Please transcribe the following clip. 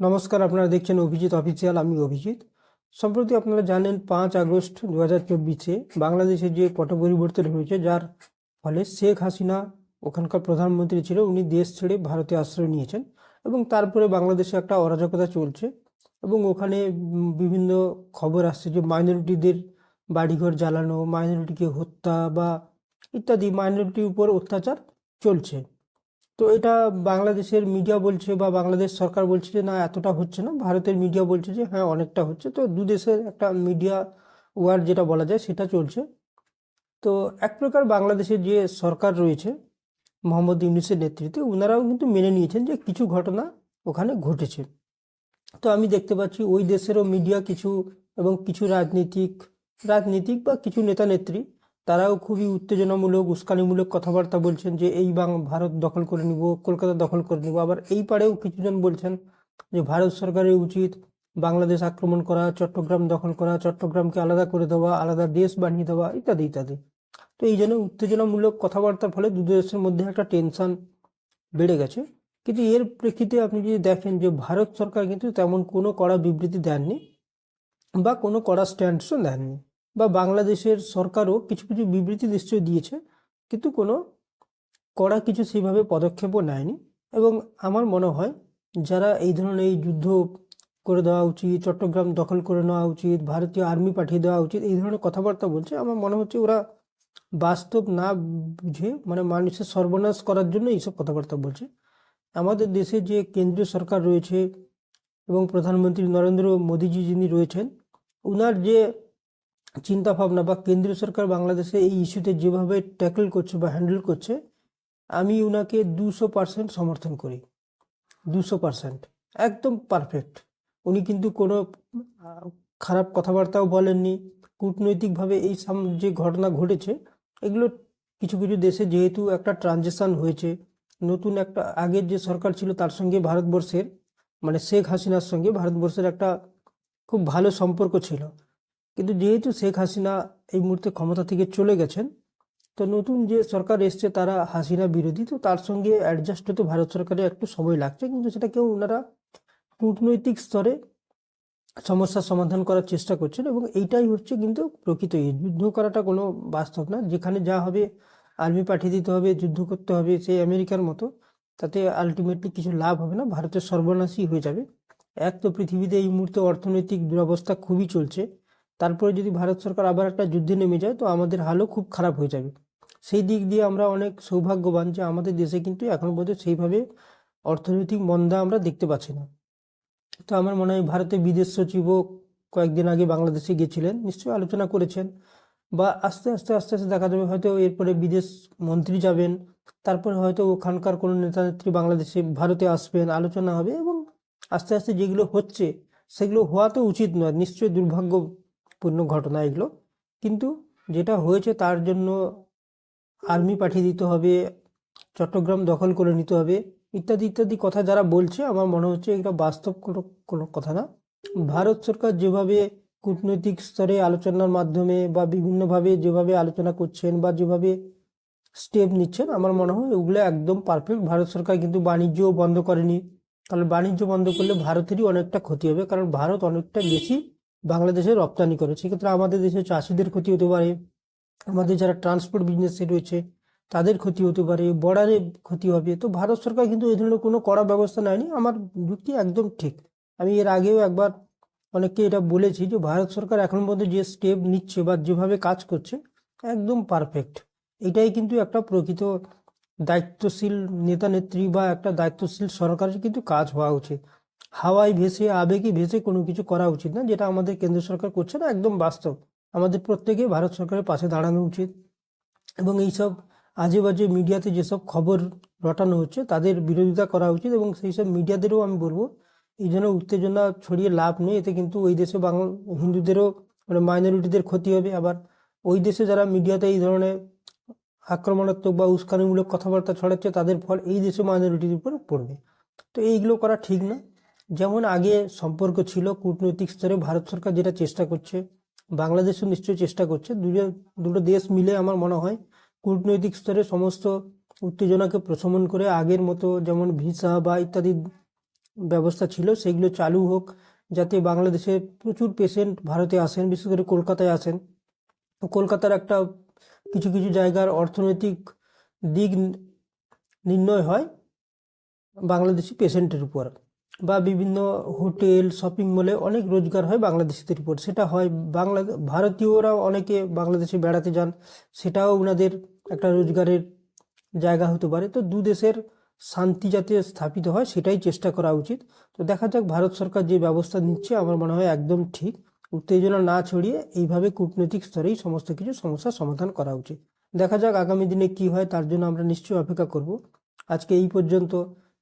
নমস্কার, আপনারা দেখছেন অভিজিৎ অফিসিয়াল, আমি অভিজিৎ। সম্প্রতি আপনারা জানেন, পাঁচ আগস্ট দু হাজার চব্বিশে বাংলাদেশে যে পট পরিবর্তন হয়েছে, যার ফলে শেখ হাসিনা ওখানকার প্রধানমন্ত্রী ছিল, উনি দেশ ছেড়ে ভারতে আশ্রয় নিয়েছেন এবং তারপরে বাংলাদেশে একটা অরাজকতা চলছে এবং ওখানে বিভিন্ন খবর আসছে যে মাইনরিটিদের বাড়িঘর জ্বালানো, মাইনরিটিকে হত্যা বা ইত্যাদি, মাইনরিটির উপর অত্যাচার চলছে। তো এটা বাংলাদেশের মিডিয়া বলছে বা বাংলাদেশ সরকার বলছে যে না, এতটা হচ্ছে না। ভারতের মিডিয়া বলছে যে হ্যাঁ অনেকটা হচ্ছে। তো দু দেশের একটা মিডিয়া ওয়ার যেটা বলা যায়, সেটা চলছে। তো এক প্রকার বাংলাদেশের যে সরকার রয়েছে, মোহাম্মদ ইউনুসের নেতৃত্বে ওনারাও কিন্তু মেনে নিয়েছেন যে কিছু ঘটনা ওখানে ঘটেছে। তো আমি দেখতে পাচ্ছি ওই দেশেরও মিডিয়া কিছু এবং কিছু রাজনীতিক রাজনীতিক বা কিছু নেতা নেত্রী তারাও খুবই উত্তেজনামূলক, উস্কানিমূলক কথাবার্তা বলছেন যে, এই বাং ভারত দখল করে নিব, কলকাতা দখল করে নিব। আবার এই পারেও কিছুজন বলছেন যে, ভারত সরকারের উচিত বাংলাদেশ আক্রমণ করা, চট্টগ্রাম দখল করা, চট্টগ্রামকে আলাদা করে দেওয়া, আলাদা দেশ বানিয়ে দেওয়া, ইত্যাদি ইত্যাদি। তো এই জন্য উত্তেজনামূলক কথাবার্তার ফলে দু দেশের মধ্যে একটা টেনশন বেড়ে গেছে। কিন্তু এর প্রেক্ষিতে আপনি যদি দেখেন যে, ভারত সরকার কিন্তু তেমন কোনো কড়া বিবৃতি দেননি বা কোনো কড়া স্ট্যান্ডসও নেননি। বা বাংলাদেশের সরকারও কিছু কিছু বিবৃতি নিশ্চয়ই দিয়েছে, কিন্তু কোনো কড়া কিছু সেইভাবে পদক্ষেপও নেয়নি। এবং আমার মনে হয় যারা এই ধরনের এই যুদ্ধ করে দেওয়া উচিত, চট্টগ্রাম দখল করে নেওয়া উচিত, ভারতীয় আর্মি পাঠিয়ে দেওয়া উচিত, এই ধরনের কথাবার্তা বলছে, আমার মনে হচ্ছে ওরা বাস্তব না বুঝে মানে মানুষের সর্বনাশ করার জন্য এইসব কথাবার্তা বলছে। আমাদের দেশে যে কেন্দ্রীয় সরকার রয়েছে এবং প্রধানমন্ত্রী নরেন্দ্র মোদীজি যিনি রয়েছেন ওনার যে চিন্তা ভাবনা বা কেন্দ্রীয় সরকার বাংলাদেশে এই ইস্যুতে যেভাবে ট্যাকল করছে বা হ্যান্ডেল করছে, আমি ওনাকে দুশো পার্সেন্ট সমর্থন করি। দুশো পার্সেন্ট। একদম পারফেক্ট। উনি কিন্তু কোনো খারাপ কথাবার্তাও বলেননি। কূটনৈতিকভাবে এই সাম, যে ঘটনা ঘটেছে, এগুলো কিছু কিছু দেশে যেহেতু একটা ট্রানজেকশান হয়েছে, নতুন একটা, আগের যে সরকার ছিল তার সঙ্গে ভারতবর্ষের মানে শেখ হাসিনার সঙ্গে ভারতবর্ষের একটা খুব ভালো সম্পর্ক ছিল। কিন্তু যেহেতু শেখ হাসিনা এই মুহূর্তে ক্ষমতা থেকে চলে গেছেন, তো নতুন যে সরকার এসছে তারা হাসিনা বিরোধী, তো তার সঙ্গে অ্যাডজাস্ট হতে ভারত সরকারের একটু সময় লাগছে কিন্তু সেটা কেউ ওনারা কূটনৈতিক স্তরে সমস্যার সমাধান করার চেষ্টা করছেন এবং এইটাই হচ্ছে কিন্তু প্রকৃত। যুদ্ধ করাটা কোনো বাস্তব না যেখানে যা হবে, আর্মি পাঠিয়ে দিতে হবে, যুদ্ধ করতে হবে, সেই আমেরিকার মতো, তাতে আলটিমেটলি কিছু লাভ হবে না, ভারতের সর্বনাশই হয়ে যাবে এক তো পৃথিবীতে এই মুহূর্তে অর্থনৈতিক দুরবস্থা খুবই চলছে তারপরে যদি ভারত সরকার আবার একটা যুদ্ধে নেমে যায়, তো আমাদের হালও খুব খারাপ হয়ে যাবে। সেই দিক দিয়ে আমরা অনেক সৌভাগ্যবান যে আমাদের দেশে কিন্তু এখন পর্যন্ত সেইভাবে অর্থনৈতিক মন্দা আমরা দেখতে পাচ্ছি না। তো আমার মনে হয় ভারতের বিদেশ সচিবও কয়েকদিন আগে বাংলাদেশে গেছিলেন, নিশ্চয়ই আলোচনা করেছেন। বা আস্তে আস্তে আস্তে আস্তে দেখা যাবে হয়তো এরপরে বিদেশ মন্ত্রী যাবেন, তারপরে হয়তো ওখানকার কোনো নেতা নেত্রী বাংলাদেশে, ভারতে আসবেন, আলোচনা হবে এবং আস্তে আস্তে যেগুলো হচ্ছে, সেগুলো হওয়া তো উচিত নয়, নিশ্চয়ই দুর্ভাগ্যপূর্ণ ঘটনা এগুলো। কিন্তু যেটা হয়েছে তার জন্য আর্মি পাঠিয়ে দিতে হবে, চট্টগ্রাম দখল করে নিতে হবে, ইত্যাদি ইত্যাদি কথা যারা বলছে, আমার মনে হচ্ছে এটা বাস্তব কোনো কোনো কথা না। ভারত সরকার যেভাবে কূটনৈতিক স্তরে আলোচনার মাধ্যমে বা বিভিন্নভাবে যেভাবে আলোচনা করছেন বা যেভাবে স্টেপ নিচ্ছেন, আমার মনে হয় ওগুলো একদম পারফেক্ট ভারত সরকার কিন্তু বাণিজ্যও বন্ধ করেনি। তাহলে বাণিজ্য বন্ধ করলে ভারতেরই অনেকটা ক্ষতি হবে, কারণ ভারত অনেকটা বেশি বাংলাদেশে রপ্তানি করে। সেক্ষেত্রে আমাদের দেশে চাষিদের ক্ষতি হতে পারে, আমাদের যারা ট্রান্সপোর্ট বিজনেসে রয়েছে, তাদের ক্ষতি হতে পারে বর্ডারে ক্ষতি হবে। তো ভারত সরকার কিন্তু এই ধরনের কোনো কড়া ব্যবস্থা নেয়নি। আমার যুক্তি একদম ঠিক। আমি এর আগেও একবার অনেককে এটা বলেছি যে ভারত সরকার এখন পর্যন্ত যে স্টেপ নিচ্ছে বা যেভাবে কাজ করছে, একদম পারফেক্ট এটাই কিন্তু একটা প্রকৃত দায়িত্বশীল নেতা নেত্রী বা একটা দায়িত্বশীল সরকারের কিন্তু কাজ হওয়া উচিত। হাওয়ায় ভেসে, আবেগে ভেসে কোনো কিছু করা উচিত না, যেটা আমাদের কেন্দ্র সরকার করছে না, একদম বাস্তব। আমাদের প্রত্যেকে ভারত সরকারের পাশে দাঁড়ানো উচিত। এবং এইসব আজে বাজে মিডিয়াতে যেসব খবর রটানো হচ্ছে, তাদের বিরোধিতা করা উচিত এবং সেই সব মিডিয়াদেরও আমি বলব, এই জন্য উত্তেজনা ছড়িয়ে লাভ নেই, এতে কিন্তু ওই দেশে বাংলা হিন্দুদেরও মানে মাইনরিটিদের ক্ষতি হবে। আবার ওই দেশে যারা মিডিয়াতে এই ধরনের আক্রমণাত্মক বা উস্কানিমূলক কথাবার্তা ছড়াচ্ছে, তাদের ফল এই দেশে মাইনরিটির উপর পড়বে। তো এইগুলো করা ঠিক না। যেমন আগে সম্পর্ক ছিল কূটনৈতিক স্তরে ভারত সরকার যেটা চেষ্টা করছে, বাংলাদেশও নিশ্চয়ই চেষ্টা করছে দুটো দুটো দেশ মিলে আমার মনে হয় কূটনৈতিক স্তরে সমস্ত উত্তেজনাকে প্রশমন করে আগের মতো যেমন ভিসা বা ইত্যাদি ব্যবস্থা ছিল সেগুলো চালু হোক, যাতে বাংলাদেশে প্রচুর পেশেন্ট ভারতে আসেন, বিশেষ করে কলকাতায় আসেন। কলকাতার একটা কিছু কিছু জায়গার অর্থনৈতিক দিক নির্ণয় হয় বাংলাদেশি পেশেন্টের উপর। বা বিভিন্ন হোটেল শপিং মলে অনেক রোজগার হয় বাংলাদেশিদের উপর। সেটা হয় বাংলা, ভারতীয়রাও অনেকে বাংলাদেশে বেড়াতে যান, সেটাও ওনাদের একটা রোজগারের জায়গা হতে পারে। তো দু দেশের শান্তি যাতে স্থাপিত হয়, সেটাই চেষ্টা করা উচিত। তো দেখা যাক ভারত সরকার যে ব্যবস্থা নিচ্ছে, আমার মনে হয় একদম ঠিক। উত্তেজনা না ছড়িয়ে এইভাবে কূটনৈতিক স্তরেই সমস্ত কিছু সমস্যার সমাধান করা উচিত। দেখা যাক আগামী দিনে কি হয়, তার জন্য আমরা নিশ্চয়ই অপেক্ষা করব। আজকে এই পর্যন্ত।